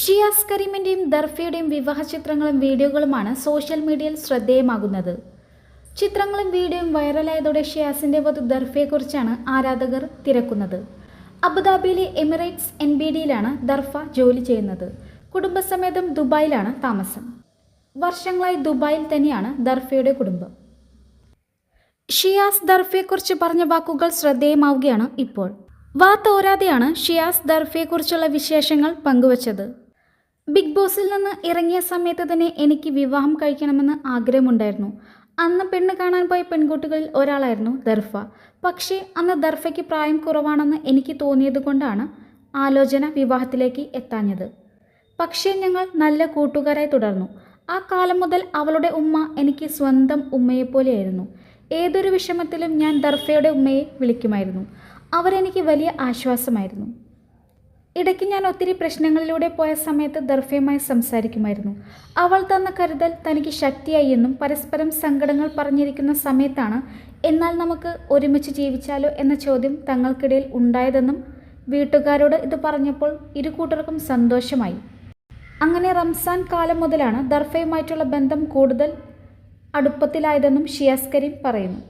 ഷിയാസ് കരീമിന്റെയും ദർഫയുടെയും വിവാഹ ചിത്രങ്ങളും വീഡിയോകളുമാണ് സോഷ്യൽ മീഡിയയിൽ ശ്രദ്ധേയമാകുന്നത്. ചിത്രങ്ങളും വീഡിയോയും വൈറലായതോടെ ഷിയാസിന്റെ വധു ദർഫയെക്കുറിച്ചാണ് ആരാധകർ തിരക്കുന്നത്. അബുദാബിയിലെ എമിറേറ്റ്സ് എൻ ബി ഡിയിലാണ് ദർഫ ജോലി ചെയ്യുന്നത്. കുടുംബസമേതം ദുബായിലാണ് താമസം. വർഷങ്ങളായി ദുബായിൽ തന്നെയാണ് ദർഫയുടെ കുടുംബം. ഷിയാസ് ദർഫയെക്കുറിച്ച് പറഞ്ഞ വാക്കുകൾ ശ്രദ്ധേയമാവുകയാണ് ഇപ്പോൾ. വാ തോരാതെയാണ് ഷിയാസ് ദർഫയെക്കുറിച്ചുള്ള വിശേഷങ്ങൾ പങ്കുവച്ചത്. ബിഗ് ബോസിൽ നിന്ന് ഇറങ്ങിയ സമയത്ത് തന്നെ എനിക്ക് വിവാഹം കഴിക്കണമെന്ന് ആഗ്രഹമുണ്ടായിരുന്നു. അന്ന് പെണ്ണ് കാണാൻ പോയ പെൺകുട്ടികളിൽ ഒരാളായിരുന്നു ദർഫ. പക്ഷേ അന്ന് ദർഫയ്ക്ക് പ്രായം കുറവാണെന്ന് എനിക്ക് തോന്നിയത് കൊണ്ടാണ് ആലോചന വിവാഹത്തിലേക്ക് എത്താഞ്ഞത്. പക്ഷേ ഞങ്ങൾ നല്ല കൂട്ടുകാരായി തുടർന്നു. ആ കാലം മുതൽ അവളുടെ ഉമ്മ എനിക്ക് സ്വന്തം ഉമ്മയെപ്പോലെയായിരുന്നു. ഏതൊരു വിഷമത്തിലും ഞാൻ ദർഫയുടെ ഉമ്മയെ വിളിക്കുമായിരുന്നു. അവരെനിക്ക് വലിയ ആശ്വാസമായിരുന്നു. ഇടയ്ക്ക് ഞാൻ ഒത്തിരി പ്രശ്നങ്ങളിലൂടെ പോയ സമയത്ത് ദർഫയുമായി സംസാരിക്കുമായിരുന്നു. അവൾ തന്ന കരുതൽ തനിക്ക് ശക്തിയായി എന്നും പരസ്പരം സങ്കടങ്ങൾ പറഞ്ഞിരിക്കുന്ന സമയത്താണ് എന്നാൽ നമുക്ക് ഒരുമിച്ച് ജീവിച്ചാലോ എന്ന ചോദ്യം തങ്ങൾക്കിടയിൽ ഉണ്ടായതെന്നും വീട്ടുകാരോട് ഇത് പറഞ്ഞപ്പോൾ ഇരു കൂട്ടർക്കും സന്തോഷമായി. അങ്ങനെ റംസാൻ കാലം മുതലാണ് ദർഫയുമായിട്ടുള്ള ബന്ധം കൂടുതൽ അടുപ്പത്തിലായതെന്നും ഷിയാസ് കരീം പറയുന്നു.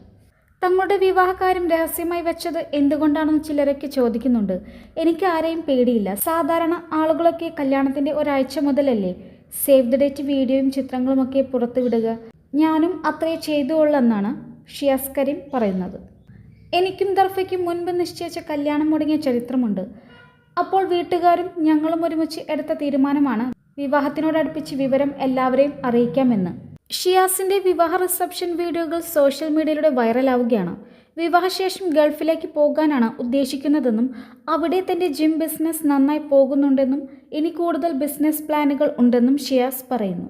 തങ്ങളുടെ വിവാഹകാര്യം രഹസ്യമായി വെച്ചത് എന്തുകൊണ്ടാണെന്ന് ചിലരൊക്കെ ചോദിക്കുന്നുണ്ട്. എനിക്ക് ആരെയും പേടിയില്ല. സാധാരണ ആളുകളൊക്കെ കല്യാണത്തിന്റെ ഒരാഴ്ച മുതലല്ലേ സേവ് ദ ഡേറ്റ് വീഡിയോയും ചിത്രങ്ങളുമൊക്കെ പുറത്തുവിടുക. ഞാനും അത്രേ ചെയ്തുള്ളെന്നാണ് ഷിയാസ് കരീം പറയുന്നത്. എനിക്കും ദർഫയ്ക്കും മുൻപ് നിശ്ചയിച്ച കല്യാണം മുടങ്ങിയ ചരിത്രമുണ്ട്. അപ്പോൾ വീട്ടുകാരും ഞങ്ങളും ഒരുമിച്ച് എടുത്ത തീരുമാനമാണ് വിവാഹത്തിനോടടുപ്പിച്ച് വിവരം എല്ലാവരെയും അറിയിക്കാമെന്ന്. ഷിയാസിന്റെ വിവാഹ റിസപ്ഷൻ വീഡിയോകൾ സോഷ്യൽ മീഡിയയിലൂടെ വൈറലാവുകയാണ്. വിവാഹശേഷം ഗൾഫിലേക്ക് പോകാനാണ് ഉദ്ദേശിക്കുന്നതെന്നും അവിടെ തന്റെ ജിം ബിസിനസ് നന്നായി പോകുന്നുണ്ടെന്നും ഇനി കൂടുതൽ ബിസിനസ് പ്ലാനുകൾ ഉണ്ടെന്നും ഷിയാസ് പറയുന്നു.